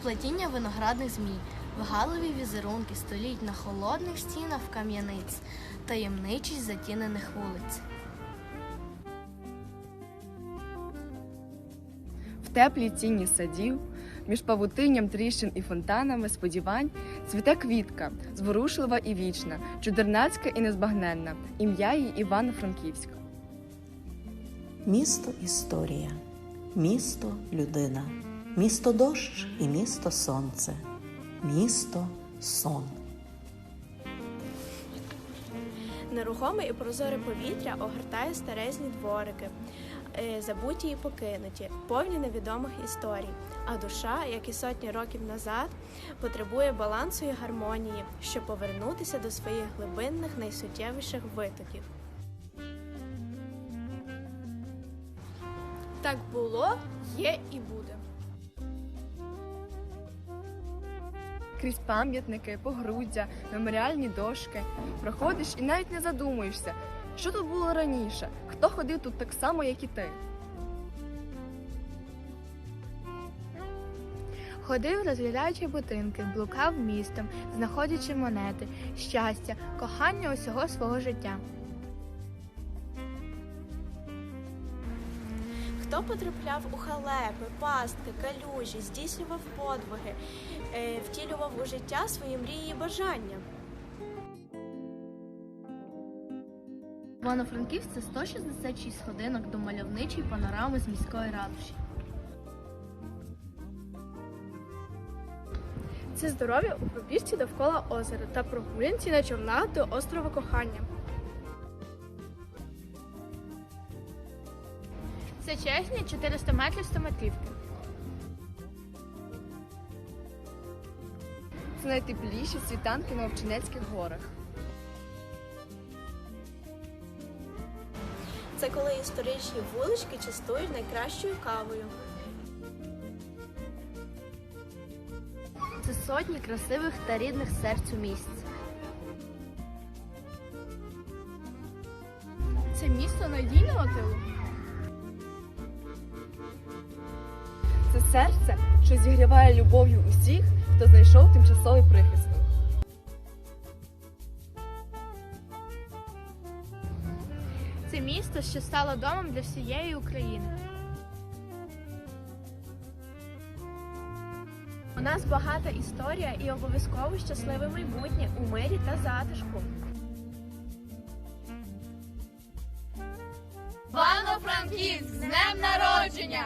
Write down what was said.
сплетіння виноградних змій, вигаливі візерунки століть на холодних стінах кам'яниць, таємничість затінених вулиць. В теплій тіні садів, між павутинням тріщин і фонтанами сподівань, цвіте квітка, зворушлива і вічна, чудернацька і незбагненна, ім'я її Івано-Франківська. Місто історія, місто людина, місто дощ і місто сонце, місто сон. Нерухоме і прозоре повітря огортає старезні дворики, е, забуті і покинуті, повні невідомих історій. А душа, як і сотні років назад, потребує балансу і гармонії, щоб повернутися до своїх глибинних найсуттєвіших витоків. Так було, є і буде. Крізь пам'ятники, погруддя, меморіальні дошки. Проходиш і навіть не задумуєшся, що тут було раніше, хто ходив тут так само, як і ти. Ходив, розглядаючи будинки, блукав містом, знаходячи монети, щастя, кохання усього свого життя. Хто потрапляв у халепи, пастки, калюжі, здійснював подвиги, е, втілював у життя свої мрії і бажання. Івано-Франківськ це 166 годинок до мальовничої панорами з міської ратуші. Це здоров'я у пробіжці довкола озера та прогулянці на човнах до острова кохання. Це чесні 400 метрів 100 метрівки. Це найтепліші світанки на Овчинецьких горах. Це коли історичні вулички частують найкращою кавою. Це сотні красивих та рідних серцю місць. Це місто надійного тилу. Це серце, що зігріває любов'ю усіх, хто знайшов тимчасовий прихисток. Це місто, що стало домом для всієї України. У нас багата історія і обов'язково щасливе майбутнє у мирі та затишку. Івано-Франківськ з днем народження!